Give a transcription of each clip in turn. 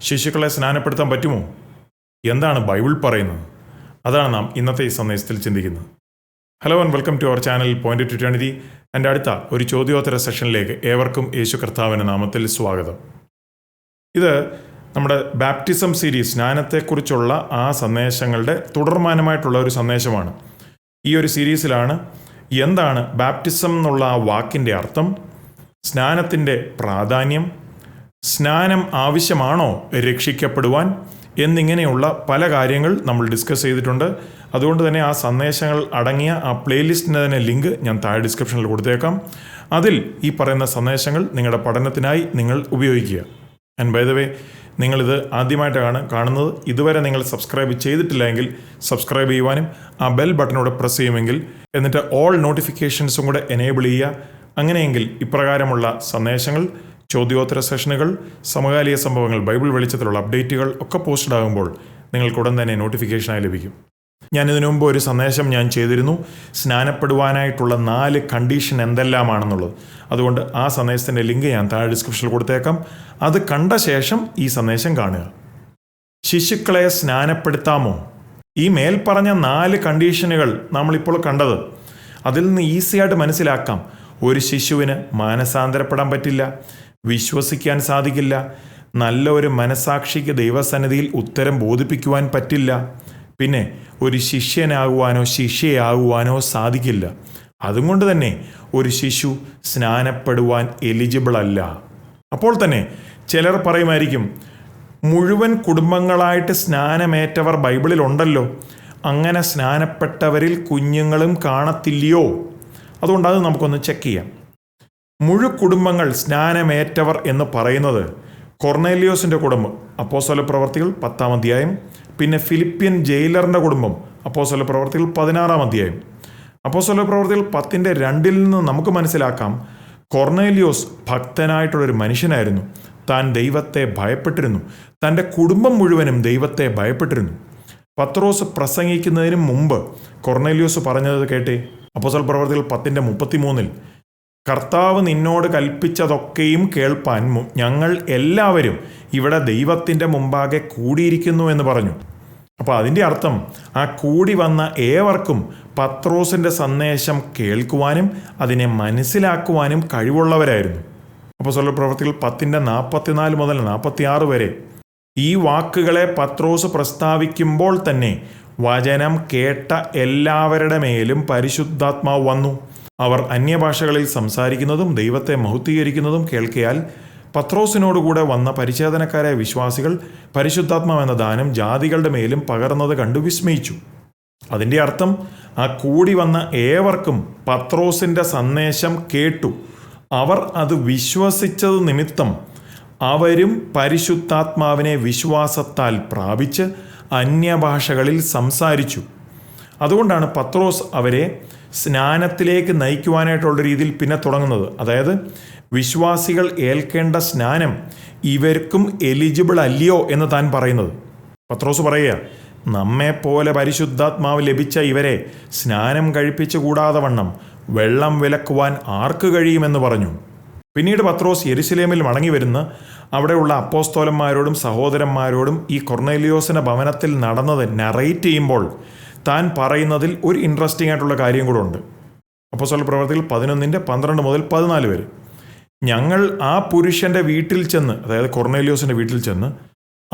ശിശുക്കളെ സ്നാനപ്പെടുത്താൻ പറ്റുമോ? എന്താണ് ബൈബിൾ പറയുന്നത്? അതാണ് നാം ഇന്നത്തെ ഈ സന്ദേശത്തിൽ ചിന്തിക്കുന്നത്. Hello and welcome to our channel point two twenty എന്റെ അടുത്ത ഒരു ചോദ്യോത്തര സെഷനിലേക്ക് ഏവർക്കും യേശു കർത്താവിന്റെ നാമത്തിൽ സ്വാഗതം. ഇത് നമ്മുടെ ബാപ്റ്റിസം സീരീസ് സ്നാനത്തെക്കുറിച്ചുള്ള ആ സന്ദേശങ്ങളുടെ തുടർമാനമായിട്ടുള്ള ഒരു സന്ദേശമാണ്. ഈ ഒരു സീരീസിലാണ് എന്താണ് ബാപ്റ്റിസം എന്നുള്ള ആ വാക്കിന്റെ അർത്ഥം സ്നാനത്തിന്റെ പ്രാധാന്യം സ്നാനം ആവശ്യമാണോ രക്ഷിക്കപ്പെടുവാൻ എന്നിങ്ങനെയുള്ള പല കാര്യങ്ങൾ നമ്മൾ ഡിസ്കസ് ചെയ്തിട്ടുണ്ട്. അതുകൊണ്ട് തന്നെ ആ സന്ദേശങ്ങൾ അടങ്ങിയ ആ പ്ലേലിസ്റ്റിന്റെ തന്നെ ലിങ്ക് ഞാൻ താഴെ ഡിസ്ക്രിപ്ഷനിൽ കൊടുത്തേക്കാം. അതിൽ ഈ പറയുന്ന സന്ദേശങ്ങൾ നിങ്ങളുടെ പഠനത്തിനായി നിങ്ങൾ ഉപയോഗിക്കുക. ആൻഡ് ബൈ ദ വേ നിങ്ങളിത് ആദ്യമായിട്ടാണ് കാണുന്നത് ഇതുവരെ നിങ്ങൾ സബ്സ്ക്രൈബ് ചെയ്തിട്ടില്ലെങ്കിൽ സബ്സ്ക്രൈബ് ചെയ്യുവാനും ആ ബെൽ ബട്ടനോട് പ്രസ് ചെയ്യുമെങ്കിൽ എന്നിട്ട് ഓൾ നോട്ടിഫിക്കേഷൻസും കൂടെ എനേബിൾ ചെയ്യുക. അങ്ങനെയെങ്കിൽ ഇപ്രകാരമുള്ള സന്ദേശങ്ങൾ ചോദ്യോത്തര സെഷനുകൾ സമകാലിക സംഭവങ്ങൾ ബൈബിൾ വെളിച്ചത്തിലുള്ള അപ്ഡേറ്റുകൾ ഒക്കെ പോസ്റ്റഡ് ആകുമ്പോൾ നിങ്ങൾക്ക് ഉടൻ തന്നെ നോട്ടിഫിക്കേഷനായി ലഭിക്കും. ഞാൻ ഇതിനു മുമ്പ് ഒരു സന്ദേശം ഞാൻ ചെയ്തിരുന്നു. സ്നാനപ്പെടുവാനായിട്ടുള്ള നാല് കണ്ടീഷൻ എന്തെല്ലാമാണെന്നുള്ളത്. അതുകൊണ്ട് ആ സന്ദേശത്തിന്റെ ലിങ്ക് ഞാൻ താഴെ ഡിസ്ക്രിപ്ഷനിൽ കൊടുത്തേക്കാം. അത് കണ്ട ശേഷം ഈ സന്ദേശം കാണുക. ശിശുക്കളെ സ്നാനപ്പെടുത്താമോ? ഈ മേൽപ്പറഞ്ഞ നാല് കണ്ടീഷനുകൾ നമ്മളിപ്പോൾ കണ്ടത്. അതിൽ നിന്ന് ഈസിയായിട്ട് മനസ്സിലാക്കാം. ഒരു ശിശുവിന് മാനസാന്തരപ്പെടാൻ പറ്റില്ല. വിശ്വസിക്കാൻ സാധിക്കില്ല. നല്ല ഒരു മനസാക്ഷിക്ക് ദൈവസന്നിധിയിൽ ഉത്തരം ബോധിപ്പിക്കുവാൻ പറ്റില്ല. പിന്നെ ഒരു ശിഷ്യനാകുവാനോ ശിഷ്യയാകുവാനോ സാധിക്കില്ല. അതുകൊണ്ട് തന്നെ ഒരു ശിശു സ്നാനപ്പെടുവാൻ എലിജിബിൾ അല്ല. അപ്പോൾ തന്നെ ചിലർ പറയുമായിരിക്കും മുഴുവൻ കുടുംബങ്ങളായിട്ട് സ്നാനമേറ്റവർ ബൈബിളിലുണ്ടല്ലോ അങ്ങനെ സ്നാനപ്പെട്ടവരിൽ കുഞ്ഞുങ്ങളും കാണത്തില്ലയോ? അതുകൊണ്ട് അത് നമുക്കൊന്ന് ചെക്ക് ചെയ്യാം. മുഴു കുടുംബങ്ങൾ സ്നാനമേറ്റവർ എന്ന് പറയുന്നത് കൊർണേലിയോസിന്റെ കുടുംബം അപ്പോസ്വല പ്രവർത്തികൾ പത്താം അധ്യായം പിന്നെ ഫിലിപ്പിയൻ ജയിലറിന്റെ കുടുംബം അപ്പോസ്വല പ്രവർത്തികൾ പതിനാറാം അധ്യായം. അപ്പോസ്വല പ്രവർത്തികൾ പത്തിന്റെ രണ്ടിൽ നിന്ന് നമുക്ക് മനസ്സിലാക്കാം കൊർണേലിയോസ് ഭക്തനായിട്ടുള്ളൊരു മനുഷ്യനായിരുന്നു. താൻ ദൈവത്തെ ഭയപ്പെട്ടിരുന്നു. തന്റെ കുടുംബം മുഴുവനും ദൈവത്തെ ഭയപ്പെട്ടിരുന്നു. പത്രോസ് പ്രസംഗിക്കുന്നതിന് മുമ്പ് കൊർണേലിയോസ് പറഞ്ഞത് കേട്ടേ? അപ്പോസൽ പ്രവർത്തികൾ പത്തിന്റെ മുപ്പത്തിമൂന്നിൽ കർത്താവ് നിന്നോട് കൽപ്പിച്ചതൊക്കെയും കേൾപ്പാൻ ഞങ്ങൾ എല്ലാവരും ഇവിടെ ദൈവത്തിന്റെ മുമ്പാകെ കൂടിയിരിക്കുന്നു എന്ന് പറഞ്ഞു. അപ്പോൾ അതിന്റെ അർത്ഥം ആ കൂടി വന്ന ഏവർക്കും പത്രോസിന്റെ സന്ദേശം കേൾക്കുവാനും അതിനെ മനസ്സിലാക്കുവാനും കഴിവുള്ളവരായിരുന്നു. അപ്പോൾ സ്വല പ്രവർത്തികൾ പത്തിന്റെ നാൽപ്പത്തിനാല് മുതൽ നാൽപ്പത്തിയാറ് വരെ. ഈ വാക്കുകളെ പത്രോസ് പ്രസ്താവിക്കുമ്പോൾ തന്നെ വചനം കേട്ട എല്ലാവരുടെ മേലും പരിശുദ്ധാത്മാവ് വന്നു. അവർ അന്യഭാഷകളിൽ സംസാരിക്കുന്നതും ദൈവത്തെ മഹുദ്ധീകരിക്കുന്നതും കേൾക്കയാൽ പത്രോസിനോടുകൂടെ വന്ന പരിചേതനക്കാരായ വിശ്വാസികൾ പരിശുദ്ധാത്മാവ് എന്ന ദാനം ജാതികളുടെ മേലും പകർന്നത് കണ്ടു വിസ്മയിച്ചു. അതിന്റെ അർത്ഥം ആ കൂടി വന്ന ഏവർക്കും പത്രോസിന്റെ സന്ദേശം കേട്ടു. അവർ അത് വിശ്വസിച്ചത് നിമിത്തം അവരും പരിശുദ്ധാത്മാവിനെ വിശ്വാസത്താൽ പ്രാപിച്ച് അന്യഭാഷകളിൽ സംസാരിച്ചു. അതുകൊണ്ടാണ് പത്രോസ് അവരെ സ്നാനത്തിലേക്ക് നയിക്കുവാനായിട്ടുള്ള രീതിയിൽ പിന്നെ തുടങ്ങുന്നത്. അതായത് വിശ്വാസികൾ ഏൽക്കേണ്ട സ്നാനം ഇവർക്കും എലിജിബിൾ അല്ലയോ എന്ന് താൻ പറയുന്നത്. പത്രോസ് പറയുക നമ്മെപ്പോലെ പരിശുദ്ധാത്മാവ് ലഭിച്ച ഇവരെ സ്നാനം കഴിപ്പിച്ചു കൂടാതെ വണ്ണം വെള്ളം വിലക്കുവാൻ ആർക്ക് കഴിയുമെന്ന് പറഞ്ഞു. പിന്നീട് പത്രോസ് യെരുസലേമിൽ മടങ്ങി വരുന്ന അവിടെയുള്ള അപ്പോസ്തോലന്മാരോടും സഹോദരന്മാരോടും ഈ കൊർണേലിയോസിന് ഭവനത്തിൽ നടന്നത് നറേറ്റ് ചെയ്യുമ്പോൾ താൻ പറയുന്നതിൽ ഒരു ഇൻട്രസ്റ്റിംഗ് ആയിട്ടുള്ള കാര്യം കൂടെ ഉണ്ട്. അപ്പോസ്തല പ്രവർത്തികൾ പതിനൊന്നിന്റെ പന്ത്രണ്ട് മുതൽ പതിനാല് വരെ. ഞങ്ങൾ ആ പുരുഷന്റെ വീട്ടിൽ ചെന്ന് അതായത് കൊർണേലിയോസിന്റെ വീട്ടിൽ ചെന്ന്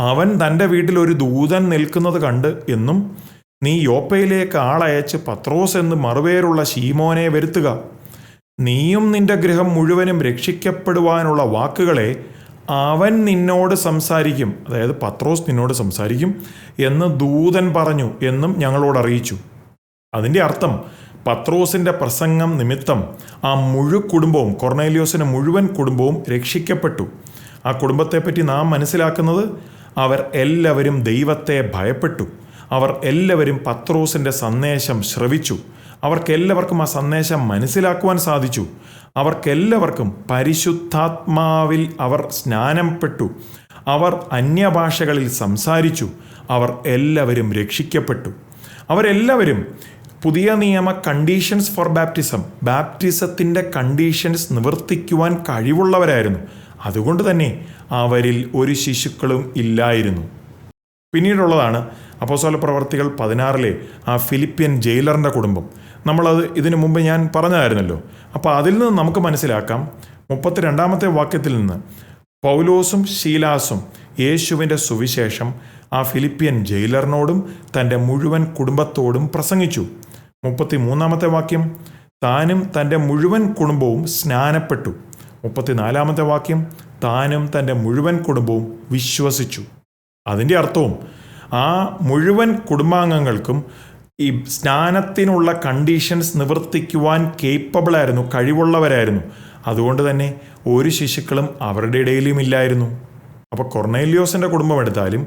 അവൻ തന്റെ വീട്ടിൽ ഒരു ദൂതൻ നിൽക്കുന്നത് കണ്ട് എന്നും നീ യോപ്പയിലേക്ക് ആളയച്ച് പത്രോസ് എന്ന് മറുപേരുള്ള ശീമോനെ വരുത്തുക. നീയും നിന്റെ ഗൃഹം മുഴുവനും രക്ഷിക്കപ്പെടുവാനുള്ള വാക്കുകളെ അവൻ നിന്നോട് സംസാരിക്കും. അതായത് പത്രോസ് നിന്നോട് സംസാരിക്കും എന്ന് ദൂതൻ പറഞ്ഞു എന്നും ഞങ്ങളോട് അറിയിച്ചു. അതിന്റെ അർത്ഥം പത്രോസിന്റെ പ്രസംഗം നിമിത്തം ആ മുഴു കുടുംബവും കൊർണേലിയോസിന്റെ മുഴുവൻ കുടുംബവും രക്ഷിക്കപ്പെട്ടു. ആ കുടുംബത്തെപ്പറ്റി നാം മനസ്സിലാക്കുന്നത് അവർ എല്ലാവരും ദൈവത്തെ ഭയപ്പെട്ടു. അവർ എല്ലാവരും പത്രോസിന്റെ സന്ദേശം ശ്രവിച്ചു. അവർക്കെല്ലാവർക്കും ആ സന്ദേശം മനസ്സിലാക്കുവാൻ സാധിച്ചു. അവർക്കെല്ലാവർക്കും പരിശുദ്ധാത്മാവിൽ അവർ സ്നാനപ്പെട്ടു അവർ അന്യഭാഷകളിൽ സംസാരിച്ചു. അവർ എല്ലാവരും രക്ഷിക്കപ്പെട്ടു. അവരെല്ലാവരും പുതിയ നിയമ കണ്ടീഷൻസ് ഫോർ ബാപ്റ്റിസം ബാപ്റ്റിസത്തിന്റെ കണ്ടീഷൻസ് നിവർത്തിക്കുവാൻ കഴിവുള്ളവരായിരുന്നു. അതുകൊണ്ട് തന്നെ അവരിൽ ഒരു ശിശുക്കളും ഇല്ലായിരുന്നു. പിന്നീടുള്ളതാണ് അപ്പോസ്തല പ്രവർത്തികൾ പതിനാറിലെ ആ ഫിലിപ്പിയൻ ജയിലറിന്റെ കുടുംബം. നമ്മളത് ഇതിനു മുമ്പ് ഞാൻ പറഞ്ഞതായിരുന്നല്ലോ. അപ്പോൾ അതിൽ നിന്ന് നമുക്ക് മനസ്സിലാക്കാം മുപ്പത്തിരണ്ടാമത്തെ വാക്യത്തിൽ നിന്ന് പൗലോസും ശീലാസും യേശുവിന്റെ സുവിശേഷം ആ ഫിലിപ്പിയൻ ജയിലറിനോടും തന്റെ മുഴുവൻ കുടുംബത്തോടും പ്രസംഗിച്ചു. മുപ്പത്തി മൂന്നാമത്തെ വാക്യം താനും തന്റെ മുഴുവൻ കുടുംബവും സ്നാനപ്പെട്ടു. മുപ്പത്തിനാലാമത്തെ വാക്യം താനും തന്റെ മുഴുവൻ കുടുംബവും വിശ്വസിച്ചു. അതിന്റെ അർത്ഥവും ആ മുഴുവൻ കുടുംബാംഗങ്ങൾക്കും ഈ സ്നാനത്തിനുള്ള കണ്ടീഷൻസ് നിവർത്തിക്കുവാൻ കേപ്പബിളായിരുന്നു കഴിവുള്ളവരായിരുന്നു. അതുകൊണ്ട് തന്നെ ഒരു ശിശുക്കളും അവരുടെ ഇടയിലും ഇല്ലായിരുന്നു. അപ്പോൾ കൊർണേലിയോസിന്റെ കുടുംബം എടുത്താലും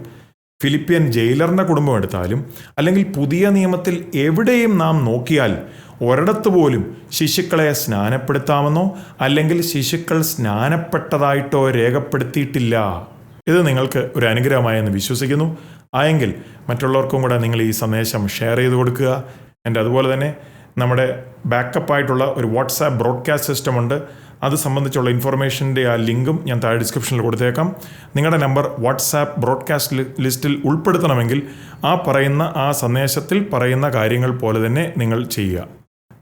ഫിലിപ്പിയൻ ജയിലറിന്റെ കുടുംബം എടുത്താലും അല്ലെങ്കിൽ പുതിയ നിയമത്തിൽ എവിടെയും നാം നോക്കിയാൽ ഒരിടത്ത് പോലും ശിശുക്കളെ സ്നാനപ്പെടുത്താമെന്നോ അല്ലെങ്കിൽ ശിശുക്കൾ സ്നാനപ്പെട്ടതായിട്ടോ രേഖപ്പെടുത്തിയിട്ടില്ല. ഇത് നിങ്ങൾക്ക് ഒരു അനുഗ്രഹമായെന്ന് വിശ്വസിക്കുന്നു. ആയെങ്കിൽ മറ്റുള്ളവർക്കും കൂടെ നിങ്ങൾ ഈ സന്ദേശം ഷെയർ ചെയ്ത് കൊടുക്കുക. എന്റെ അതുപോലെ തന്നെ നമ്മുടെ ബാക്കപ്പ് ആയിട്ടുള്ള ഒരു വാട്സാപ്പ് ബ്രോഡ്കാസ്റ്റ് സിസ്റ്റം ഉണ്ട്. അത് സംബന്ധിച്ചുള്ള ഇൻഫർമേഷന്റെ ആ ലിങ്കും ഞാൻ താഴെ ഡിസ്ക്രിപ്ഷനിൽ കൊടുത്തേക്കാം. നിങ്ങളുടെ നമ്പർ വാട്സാപ്പ് ബ്രോഡ്കാസ്റ്റ് ലിസ്റ്റിൽ ഉൾപ്പെടുത്തണമെങ്കിൽ ആ പറയുന്ന ആ സന്ദേശത്തിൽ പറയുന്ന കാര്യങ്ങൾ പോലെ തന്നെ നിങ്ങൾ ചെയ്യുക.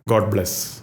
God bless